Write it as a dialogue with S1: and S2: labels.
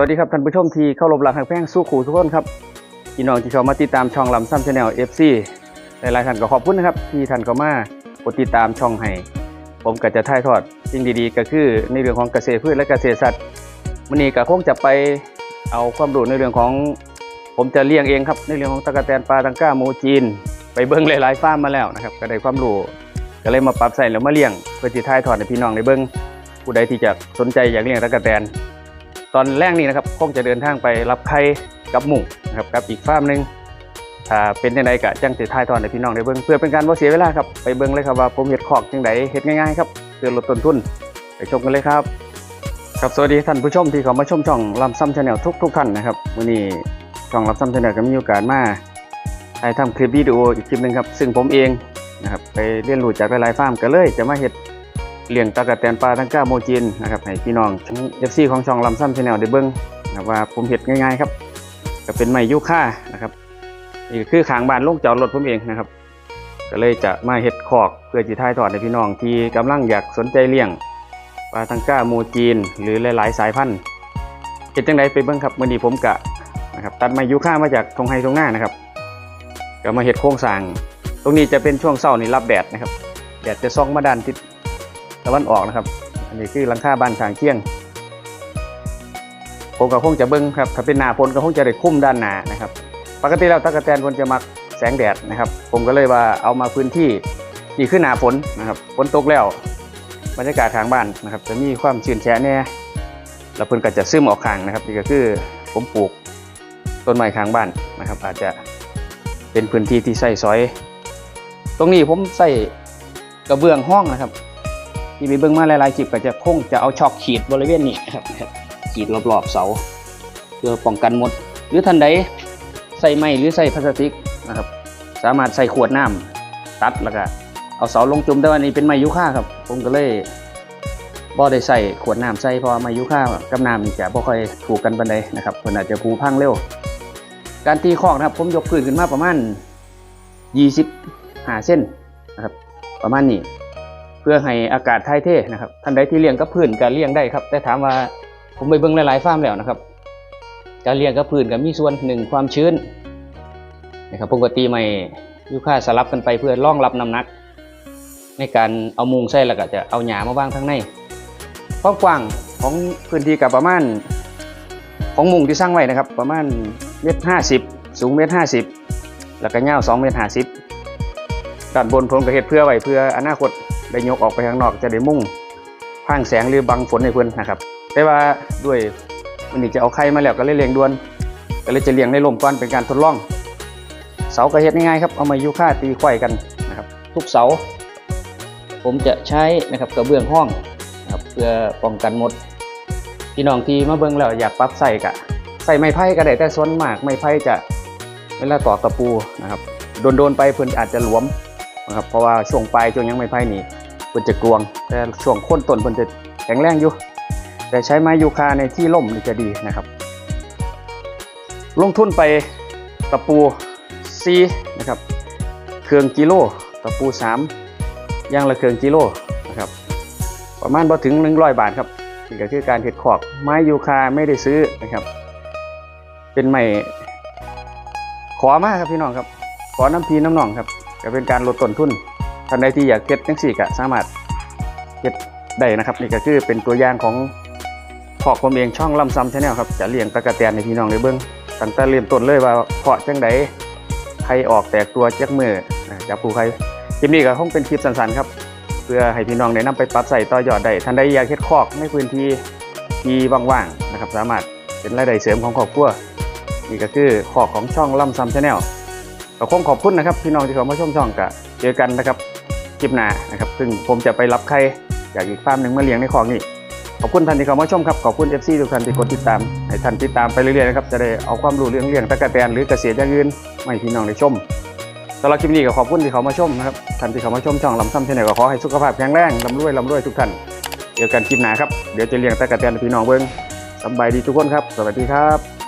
S1: สวัสดีครับท่านผู้ชมที่เข้ารบหลักหักแพงสู้ขู่ทุกคนครับพี่น้องที่เข้ามาติดตามช่องลำซ้ำชาแนลเอฟซีหลายๆท่านก็ขอบคุณนะครับที่ท่านเข้ามากดติดตามช่องให้ผมก็จะถ่ายทอดสิ่งดีๆ ก็คือในเรื่องของเกษตรพืชและเกษตรสัตว์วันนี้ก็คงจะไปเอาความรู้ในเรื่องของ ผมจะเลี้ยงเองครับในเรื่องของตะกะแตนปลาตังก้าหมูจีน ไปเบิ้งหลายๆฟาร์มมาแล้วนะครับก็ได้ความรู้ก็เลยมาปรับใส่แล้วมาเลี้ยงเพื่อที่ถ่ายทอดให้พี่น้องได้เบิ้งผู้ใดที่จะสนใจอยากเลี้ยงตะกะแตน ตอนแรกนี้นะครับคงจะเดินทางไปรับไข่กับหมูนะครับกับอีกฟาร์มหนึ่งถ้าเป็นยังไงกะจังสิท้ายทอนให้พี่น้องได้เบิ่งเพื่อเป็นการบ่เสียเวลาครับไปเบิ่งเลยครับว่าผมเฮ็ดคอกจังไดเฮ็ดง่ายๆครับเพื่อลดต้นทุนไปชมกันเลยครับ ครับสวัสดีท่านผู้ชมที่เข้ามาชมช่องลำซ้ำชาแนลทุกทุกๆท่านนะครับวันนี้ช่องลำซ้ำชาแนลก็มีโอกาสมาถ่ายทำคลิปวิดีโออีกคลิปหนึงครับซึ่งผมเองนะครับไปเรียนรู้จากหลายๆฟาร์มก็เลยจะมาเฮ็ด เลี้ยงตะกะแตนปลาทั้งก้าโมจินนะครับให้พี่น้องเอฟซีของช่องลำซ้ำชาแนลได้เบิ้งนะว่าผมเห็ดง่ายๆครับก็เป็นไม้ยูค่านะครับนี่ก็คือขางบานลงจอดรถผมเองนะครับ ก็เลยจะมาเห็ดคอกเพื่อจีท้ายทอดให้พี่น้องที่กำลังอยากสนใจเลี้ยงปลาทังก้าโมจีน หรือหลายๆ สายพันธุ์เห็ดจังไดไปเบิ้งครับมื่อนี้ผมกะนะครับตัดไม้ยูค่ามาจากทงไฮทงหน้านะครับก็มาเห็ดโครงสร้างตรงนี้จะเป็นช่วงเช้านี่รับแดดนะครับแดดจะส่องมาด้านทิศะวันออกนะครับ อันนี้คือหลังคาบ้านทางเที่ยง ผมก็คงจะเบิ้งครับถ้าเป็นหนาฝนก็คงจะได้คุ้มด้านหนานะครับ ปกติแล้วตะกะแตนคนจะมักแสงแดดนะครับ ผมก็เลยว่าเอามาพื้นที่ที่ขึ้นหนาฝนนะครับฝนตกแล้วบรรยากาศทางบ้านนะครับจะมีความชื้นแฉะแน่แล้วเพิ่นก็จะซึมออกข้างนะครับนี่ก็คือผมปลูกต้นไม้ข้างบ้านนะครับ อาจจะเป็นพื้นที่ที่ใส่ซอย ตรงนี้ผมใส่กระเบื้องห้องนะครับ ที่ไปเบิ่งมาหลายๆคลิปก็จะคงจะเอาช็อกขีดบริเวณนี้ครับขีดรอบๆเสาเพื่อป้องกันมด หรือท่านใดใส่ไม้หรือใส่พลาสติกนะครับ สามารถใส่ขวดน้ำตัดแล้วก็เอาเสาลงจุ่มแต่ว่านี่เป็นไม้ยูคาครับ ผมก็เลยบ่ได้ใส่ขวดน้ำใส่เพราะว่าไม้ยูคากับน้ำนี่จะบ่ค่อยถูกกันปานใดนะครับเพิ่นอาจจะผูพังเร็ว การตีคอกนะครับ ผมยกพื้นขึ้นมาประมาณ25เส้นนะครับ ประมาณนี้ เพื่อให้อากาศถ่ายเทนะครับท่านใดที่เลี้ยงกับพื้นก็เลี้ยงได้ครับ แต่ถามว่าผมไปเบิ่งหลายๆฟาร์มแล้วนะครับการเลี้ยงกับพื้นก็มีส่วนหนึ่งความชื้นนะครับปกติไม่ยูค่าสลับกันไปเพื่อรองรับน้ำหนัก ในการเอามุงใส่แล้วก็จะเอาหญ้ามาวางข้างในความกว้างของพื้นที่กับประมาณของมุงที่สร้างไว้นะครับ ประมาณเมตรห้าสิบสูงเมตรห้าสิบแล้วก็ยาวสองเมตรห้าสิบด้านบนผมก็เฮ็ดเพื่อไว้เพื่ออนาคต ได้ยกออกไปข้างนอกจะได้มุ่งพางแสงหรือบังฝนให้เพื่อนนะครับ แต่ว่าด้วยมันนี่จะเอาไข่มาแล้วก็เลยเลี้ยงด่วน ก็เลยจะเลี้ยงในลมก่อนเป็นการทดลอง เสากระเฮ็ดง่ายๆครับ เอามายุค่าตีไข่กันนะครับ ทุกเสา ผมจะใช้นะครับกระเบื้องห้องนะครับเพื่อป้องกันมดพี่น้องที่มาเบิ่งแล้วอยากปรับใส่กะใส่ไม้ไผ่ก็ได้แต่ส่วนมากไม้ไผ่จะเวลาตอกตะปูนะครับโดนๆไปเพิ่นอาจจะหลวมนะครับเพราะว่าช่วงปลายช่วงยังไม่ไพ่นี่ เพิ่นจะกลวง แต่ช่วงโค้นต้นเพิ่นจะแข็งแรงอยู่แต่ใช้ไม้ยูคาในที่ล่มนี่จะดีนะครับ ลงทุนไปตะปูซีนะครับ เครื่องกิโลตะปูสามย่างละเครื่องกิโลนะครับ ประมาณพอถึง 100 บาทครับนี่ก็คือการเห็ดขอกไม้ยูคาไม่ได้ซื้อนะครับ เป็นไม้ขอมากครับพี่น้องครับ ขอน้ำพีน้ำหนองครับ ก็เป็นการลดต้นทุน ท่านใดที่อยากเก็บจังสี่ก็สามารถเก็บได้นะครับนี่ก็คือเป็นตัวอย่างของพอกผมเองช่องลำซ้ำชาแนลครับจะเลี้ยงตะกะแตนในพี่น้องในเบื้องตั้งแต่เริ่มต้นเลยว่าเพาะจังใดใครออกแตกตัวจักมือจับผู้ใครคลิปนี้ก็คงเป็นคลิปสั้นๆครับ เพื่อให้พี่น้องได้นำไปปรับใส่ต่อยอดได้ท่านใดอยากเฮ็ดคอกในพื้นที่ที่ว่างๆนะครับ สามารถเป็นรายได้เสริมของครอบครัวนี่ก็คือคอกของช่องลำซ้ำชาแนลก็คงขอบคุณนะครับ พี่น้องที่เขามาชมช่องกะเจอกันนะครับ คลิปหน้านะครับ ซึ่งผมจะไปรับใครจากอีกฟาร์มหนึ่งมาเลี้ยงในคลองนี่ขอบคุณท่านที่เขามาชมครับ ขอบคุณ FC ทุกท่านที่กดติดตาม ให้ท่านติดตามไปเรื่อยๆนะครับ จะได้เอาความรู้เรื่องเลี้ยงตะกะแตนหรือเกษตรอย่างอื่นมาให้พี่น้องได้ชมสำหรับคลิปนี้ก็ขอบคุณที่เขามาชมนะครับ ท่านที่เขามาชมช่องลำซ้ำชาแนก็ขอให้สุขภาพแข็งแรงลำรวยลำรวยทุกท่านเจอกันคลิปหน้าครับ เดี๋ยวจะเลี้ยงตะกะแตนพี่น้องเบิ้งสบายดีทุกคนครับ สวัสดีครับ